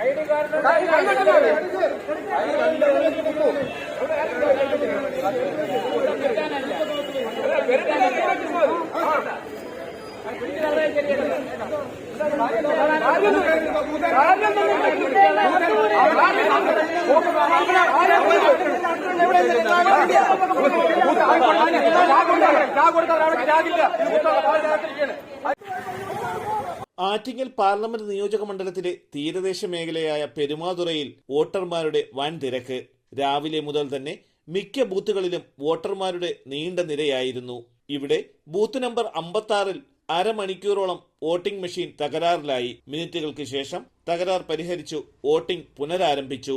ID card Attingal parliament നിയോജക മണ്ഡലത്തിലെ തീരദേശ മേഖലയായ പെരുമാതുറയിൽ വോട്ടർമാരുടെ വൻ തിരക്ക് രാവിലെ മുതൽ തന്നെ മിക്ക ബൂത്തുകളിലും വോട്ടർമാരുടെ നീണ്ട നിരയായിരുന്നു ഇവിടെ ബൂത്ത് നമ്പർ അമ്പത്തി അരമണിക്കൂറോളം വോട്ടിംഗ് മെഷീൻ തകരാറിലായി മിനിറ്റുകൾക്ക് ശേഷം തകരാർ പരിഹരിച്ചു വോട്ടിംഗ് പുനരാരംഭിച്ചു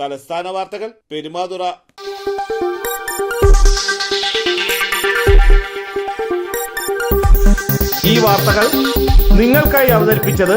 തലസ്ഥാന വാർത്തകൾ പെരുമാതുറ. ഈ വാർത്തകൾ നിങ്ങൾക്കായി അവതരിപ്പിച്ചത്